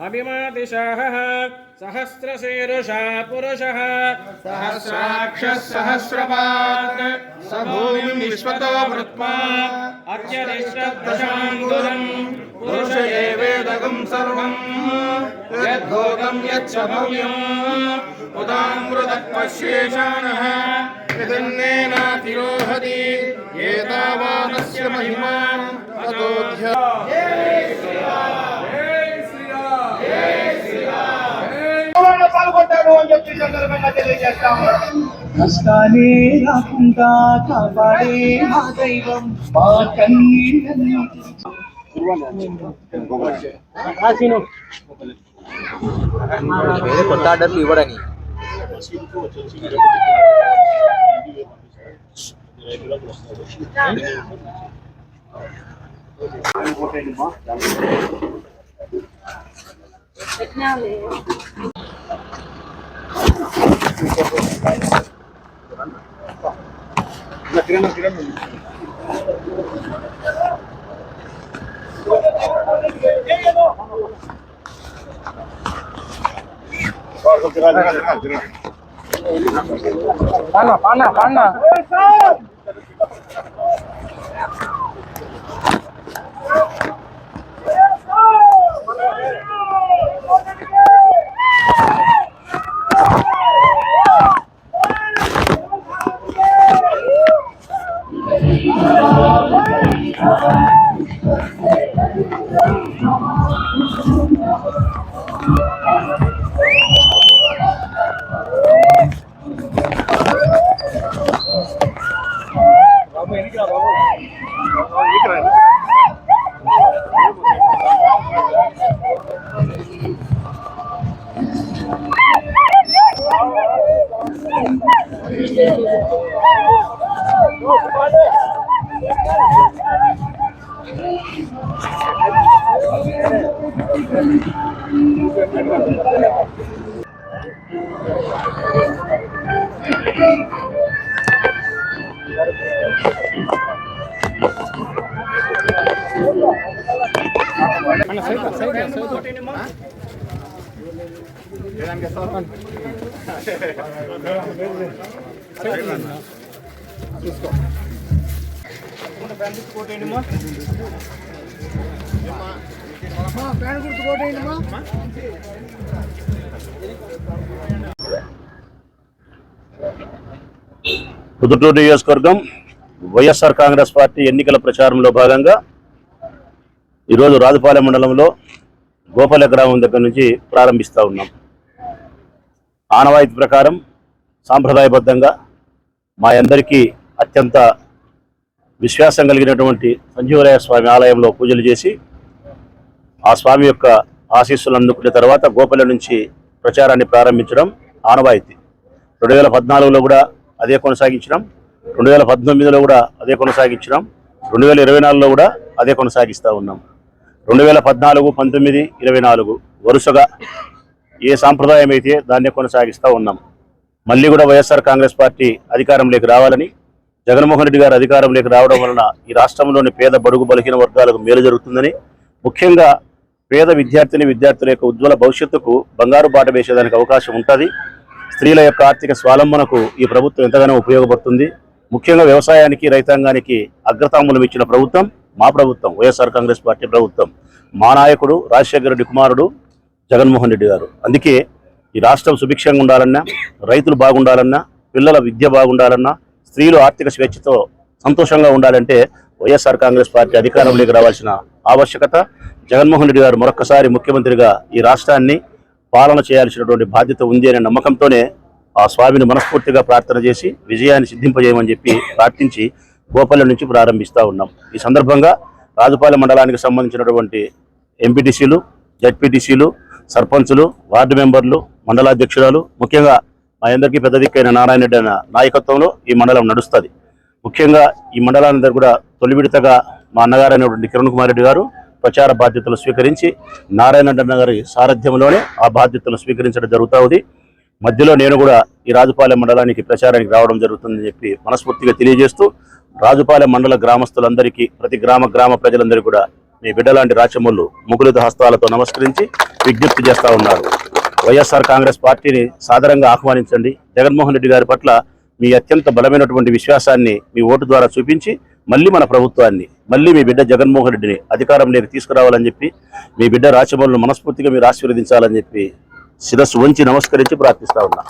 अभिमातिशाहः सहस्रशीरुषा पुरुषः। सहस्राक्षः सहस्रपात् स भूमिं विश्वतो वृत्वा अत्यदिष्टदशाङ्गुलम् पुरुष एवेदगं सर्वम् यद्भोगं यच्च भव्यम् उदामृतत्वशेषाणः यदन्नेनातिरोहति एतावानस्य महिमा अतोऽध्य అని చెప్పి సందర్భంగా తెలియజేస్తాము కష్టాలే రాకుండా కాపాడే మా దైవం మా కన్నీళ్ళను. కొత్త ఆర్డర్లు ఇవ్వడని. La crema. Pana, pana, pana. 啊！తీసుకో Pudutur నియోజకవర్గం వైఎస్ఆర్ కాంగ్రెస్ పార్టీ ఎన్నికల ప్రచారంలో భాగంగా ఈరోజు రాజుపాలెం మండలంలో గోపాల గ్రామం దగ్గర నుంచి ప్రారంభిస్తూ ఉన్నాం. ఆనవాయితీ ప్రకారం సాంప్రదాయబద్ధంగా మా అందరికీ అత్యంత విశ్వాసం కలిగినటువంటి సంజీవరాయ స్వామి ఆలయంలో పూజలు చేసి ఆ స్వామి యొక్క ఆశీస్సులు అందుకున్న తర్వాత గోపల నుంచి ప్రచారాన్ని ప్రారంభించడం ఆనవాయితీ. రెండు వేల పద్నాలుగులో కూడా అదే కొనసాగించడం రెండు వేల పద్దెనిమిదిలో కూడా అదే కొనసాగించడం రెండు వేల ఇరవై నాలుగులో కూడా అదే కొనసాగిస్తూ ఉన్నాం. రెండు వేల పద్నాలుగు పంతొమ్మిది ఇరవై నాలుగు వరుసగా ఏ సాంప్రదాయం అయితే దాన్నే కొనసాగిస్తూ ఉన్నాం. మళ్ళీ కూడా వైఎస్ఆర్ కాంగ్రెస్ పార్టీ అధికారంలోకి రావాలని జగన్మోహన్ రెడ్డి గారు అధికారంలోకి రావడం వలన ఈ రాష్ట్రంలోని పేద బడుగు బలహీన వర్గాలకు మేలు జరుగుతుందని ముఖ్యంగా పేద విద్యార్థిని విద్యార్థుల యొక్క ఉజ్వల భవిష్యత్తుకు బంగారు బాట వేసేదానికి అవకాశం ఉంటుంది. స్త్రీల యొక్క ఆర్థిక స్వాలంబనకు ఈ ప్రభుత్వం ఎంతగానో ఉపయోగపడుతుంది. ముఖ్యంగా వ్యవసాయానికి రైతాంగానికి అగ్రతాంబూలం ఇచ్చిన ప్రభుత్వం మా ప్రభుత్వం వైఎస్ఆర్ కాంగ్రెస్ పార్టీ ప్రభుత్వం. మా నాయకుడు రాజశేఖర రెడ్డి కుమారుడు జగన్మోహన్ రెడ్డి గారు. అందుకే ఈ రాష్ట్రం సుభిక్షంగా ఉండాలన్నా రైతులు బాగుండాలన్నా పిల్లల విద్య బాగుండాలన్నా స్త్రీలు ఆర్థిక స్వేచ్ఛతో సంతోషంగా ఉండాలంటే వైఎస్ఆర్ కాంగ్రెస్ పార్టీ అధికారంలోకి రావాల్సిన ఆవశ్యకత. జగన్మోహన్ రెడ్డి గారు మరొకసారి ముఖ్యమంత్రిగా ఈ రాష్ట్రాన్ని పాలన చేయాల్సినటువంటి బాధ్యత ఉంది అనే నమ్మకంతోనే ఆ స్వామిని మనస్ఫూర్తిగా ప్రార్థన చేసి విజయాన్ని సిద్ధింపజేయమని చెప్పి ప్రార్థించి గోపల్లి నుంచి ప్రారంభిస్తూ ఉన్నాం. ఈ సందర్భంగా రాజుపాలెం మండలానికి సంబంధించినటువంటి ఎంపీటీసీలు జడ్పీటీసీలు సర్పంచులు వార్డు మెంబర్లు మండలాధ్యక్షురాలు ముఖ్యంగా మా అందరికీ పెద్ద దిక్కైన నారాయణ రెడ్డి అన్న నాయకత్వంలో ఈ మండలం నడుస్తుంది. ముఖ్యంగా ఈ మండలాలందరూ కూడా తొలి విడతగా మా అన్నగారు అయినటువంటి కిరణ్ కుమార్ రెడ్డి గారు ప్రచార బాధ్యతలు స్వీకరించి నారాయణ రెడ్డి గారి సారథ్యంలోనే ఆ బాధ్యతలు స్వీకరించడం జరుగుతూ ఉంది. మధ్యలో నేను కూడా ఈ రాజుపాలెం మండలానికి ప్రచారానికి రావడం జరుగుతుందని చెప్పి మనస్ఫూర్తిగా తెలియజేస్తూ రాజుపాలెం మండల గ్రామస్తులందరికీ ప్రతి గ్రామ గ్రామ ప్రజలందరికీ కూడా మీ బిడ్డలాంటి రాచమల్లు ముగులిత హస్తాలతో నమస్కరించి విజ్ఞప్తి చేస్తూ ఉన్నారు. వైఎస్ఆర్ కాంగ్రెస్ పార్టీని సాదరంగా ఆహ్వానించండి. జగన్మోహన్ రెడ్డి గారి పట్ల మీ అత్యంత బలమైనటువంటి విశ్వాసాన్ని మీ ఓటు ద్వారా చూపించి మళ్ళీ మన ప్రభుత్వాన్ని మళ్ళీ మీ బిడ్డ జగన్మోహన్ రెడ్డిని అధికారంలోకి తీసుకురావాలని చెప్పి మీ బిడ్డ రాచమల్లును మనస్ఫూర్తిగా మీరు ఆశీర్వదించాలని చెప్పి శిరస్సు వంచి నమస్కరించి ప్రార్థిస్తా ఉన్నా.